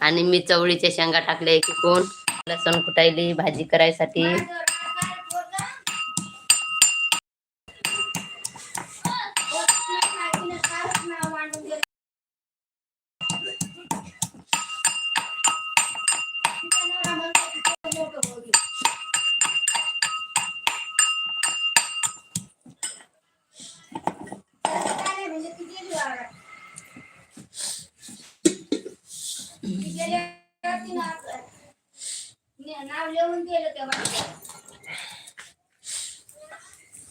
आणि मी चवळीच्या शेंगा टाकल्या की कोण लसण कुटायली भाजी करायसाठी.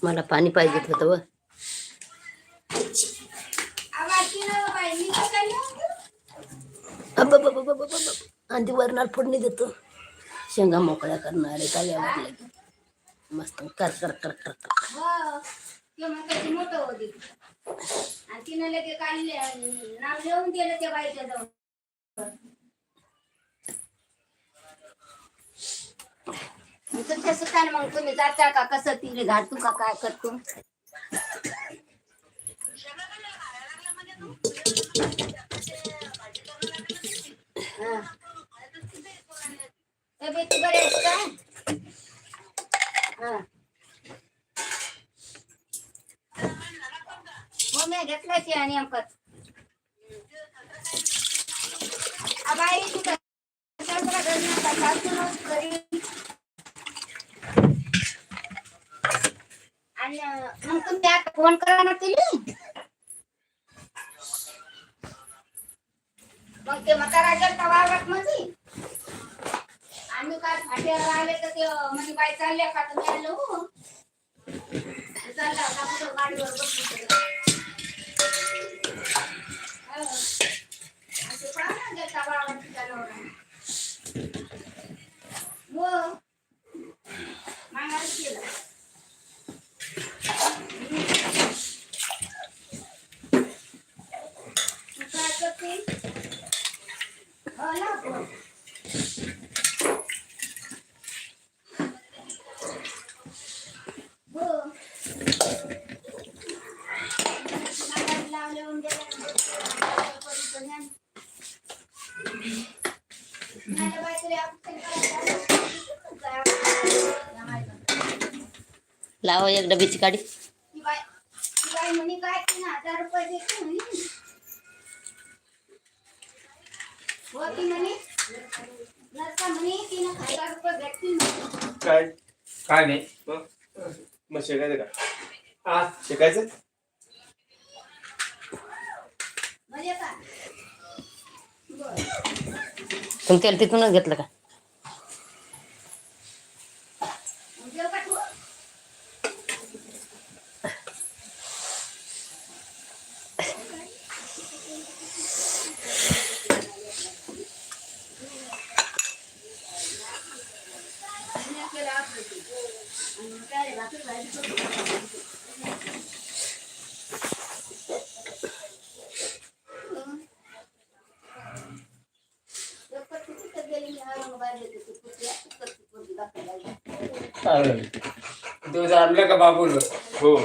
मला पाणी पाहिजे होतं व. आवाज वरणार फोडणी देतो. शेंगा मोकळ्या करणारे तव्यावर लगे मस्त कर कर कर कर कर. मोठं होते आणि तिनं लगे काढले नाव लिहून दिलं त्या बाईच्या जाऊन तुमच्या मग तुम्ही जाता का? कसं तिने घालतो का? काय करतो? हा. तब्येत बरे आहेत का? हा. हो मी घेतलाच आणि अंकत बाई तुझं आणि मग तुम्ही आता फोन करा ना तिने मग ते म्हातारा गेलता वावरात मध्ये. आम्ही काय फाट्यावर आले तर ते म्हणजे बाई चालल्या का तुम्ही आलो हो चालला गाडीवर बसून हो. आणि ते पाहा ना गेलता वावरात तिच्याजवळ. हो मागायला केलं तू काय करते हो ना हो. हो मागायला लावले म्हणजे माझ्या बायकोला आपण करायचं. लावा एक डबीची काढी ती बाई ती बाई म्हणे काय तीन हजार रुपये देते म्हणे हो ती म्हणे नरसा म्हणे हजार रुपये भेटतील म्हणे काय? काय नाही. मग? शिकायचं का? हा शिकायचं म्हणजे का तुम्ही तेल तिथूनच घेतलं का मग जेव का तू चालेल तू आणलं का बाबूल?